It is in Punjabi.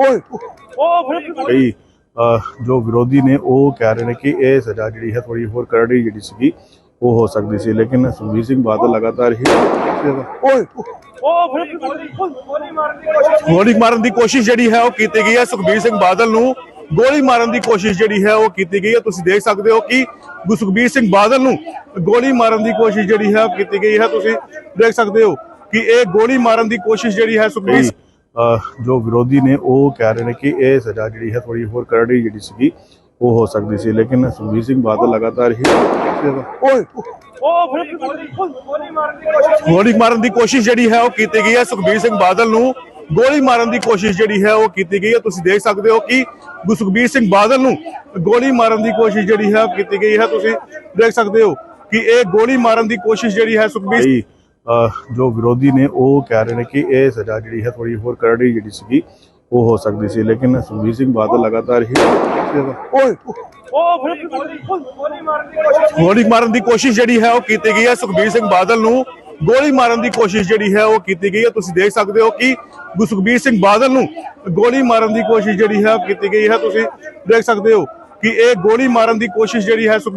ਓਏ ਕਈ ਜੋ ਵਿਰੋਧੀ ਨੇ ਉਹ ਕਹਿ ਰਹੇ ਨੇ ਕਿ ਇਹ ਸਜ਼ਾ ਜਿਹੜੀ ਹੈ ਥੋੜੀ ਹੋਰ ਕਰੜੀ ਜਿਹੜੀ ਸੀਗੀ, ਉਹ ਹੋ ਸਕਦੀ ਸੀ। ਲੇਕਿਨ ਸੁਖਬੀਰ ਸਿੰਘ ਬਾਦਲ ਲਗਾਤਾਰ ਹੀ ਓਏ ਗੋਲੀ ਮਾਰਨ ਦੀ ਕੋਸ਼ਿਸ਼ ਜਿਹੜੀ ਹੈ ਉਹ ਕੀਤੀ ਗਈ ਹੈ। ਸੁਖਬੀਰ ਸਿੰਘ ਬਾਦਲ ਨੂੰ ਗੋਲੀ ਮਾਰਨ ਦੀ ਕੋਸ਼ਿਸ਼ ਜਿਹੜੀ ਹੈ ਉਹ ਕੀਤੀ ਗਈ ਹੈ। ਤੁਸੀਂ ਦੇਖ ਸਕਦੇ ਹੋ ਕਿ ਸੁਖਬੀਰ ਸਿੰਘ ਬਾਦਲ ਨੂੰ ਗੋਲੀ ਮਾਰਨ ਦੀ ਕੋਸ਼ਿਸ਼ ਜਿਹੜੀ ਹੈ ਉਹ ਕੀਤੀ ਗਈ ਹੈ। ਤੁਸੀਂ ਦੇਖ ਸਕਦੇ ਹੋ ਕਿ ਇਹ ਗੋਲੀ ਮਾਰਨ ਦੀ ਕੋਸ਼ਿਸ਼ ਜਿਹੜੀ ਹੈ ਸੁਖਬੀਰ ਕਈ ਜੋ ਵਿਰੋਧੀ ਨੇ ਉਹ ਕਹਿ ਰਹੇ ਨੇ ਕਿ ਇਹ ਸਜ਼ਾ ਜਿਹੜੀ ਹੈ ਥੋੜੀ ਹੋਰ ਕਰੜੀ ਜਿਹੜੀ ਸੀਗੀ ਉਹ ਹੋ ਸਕਦੀ ਸੀ। ਲੇਕਿਨ ਸੁਖਬੀਰ ਸਿੰਘ ਬਾਦਲ ਲਗਾਤਾਰ ਹੀ ਓਏ ਗੋਲੀ ਮਾਰਨ ਦੀ ਕੋਸ਼ਿਸ਼ ਜਿਹੜੀ ਹੈ ਉਹ ਕੀਤੀ ਗਈ ਹੈ। ਸੁਖਬੀਰ ਸਿੰਘ ਬਾਦਲ ਨੂੰ ਗੋਲੀ ਮਾਰਨ ਦੀ ਕੋਸ਼ਿਸ਼ ਜਿਹੜੀ ਹੈ ਉਹ ਕੀਤੀ ਗਈ ਹੈ। ਤੁਸੀਂ ਦੇਖ ਸਕਦੇ ਹੋ ਕਿ ਸੁਖਬੀਰ ਸਿੰਘ ਬਾਦਲ ਨੂੰ ਗੋਲੀ ਮਾਰਨ ਦੀ ਕੋਸ਼ਿਸ਼ ਜਿਹੜੀ ਹੈ ਉਹ ਕੀਤੀ ਗਈ ਹੈ। ਤੁਸੀਂ ਦੇਖ ਸਕਦੇ ਹੋ ਕਿ ਇਹ ਗੋਲੀ ਮਾਰਨ ਦੀ ਕੋਸ਼ਿਸ਼ ਜਿਹੜੀ ਹੈ ਸੁਖਬੀਰ ਜੋ ਵਿਰੋਧੀ ਨੇ ਉਹ ਕਹਿ ਰਹੇ ਨੇ ਕਿ ਇਹ ਸਜ਼ਾ ਜਿਹੜੀ ਹੈ ਥੋੜੀ ਹੋਰ ਕਰੜੀ ਜਿਹੜੀ ਸੀਗੀ ਉਹ ਹੋ ਸਕਦੀ ਸੀ। ਲੇਕਿਨ ਸੁਖਬੀਰ ਸਿੰਘ ਬਾਦਲ ਲਗਾਤਾਰ ਹੀ ਓਏ ਗੋਲੀ ਮਾਰਨ ਦੀ ਕੋਸ਼ਿਸ਼ ਜਿਹੜੀ ਹੈ ਉਹ ਕੀਤੀ ਗਈ ਹੈ। ਸੁਖਬੀਰ ਸਿੰਘ ਬਾਦਲ ਨੂੰ ਗੋਲੀ ਮਾਰਨ ਦੀ ਕੋਸ਼ਿਸ਼ ਜਿਹੜੀ ਹੈ ਉਹ ਕੀਤੀ ਗਈ ਹੈ। ਤੁਸੀਂ ਦੇਖ ਸਕਦੇ ਹੋ ਕਿ ਸੁਖਬੀਰ ਸਿੰਘ ਬਾਦਲ ਨੂੰ ਗੋਲੀ ਮਾਰਨ ਦੀ ਕੋਸ਼ਿਸ਼ ਜਿਹੜੀ ਹੈ ਉਹ ਕੀਤੀ ਗਈ ਹੈ। ਤੁਸੀਂ ਦੇਖ ਸਕਦੇ ਹੋ ਕਿ ਇਹ ਗੋਲੀ ਮਾਰਨ ਦੀ ਕੋਸ਼ਿਸ਼ ਜਿਹੜੀ ਹੈ ਸੁਖਬੀਰ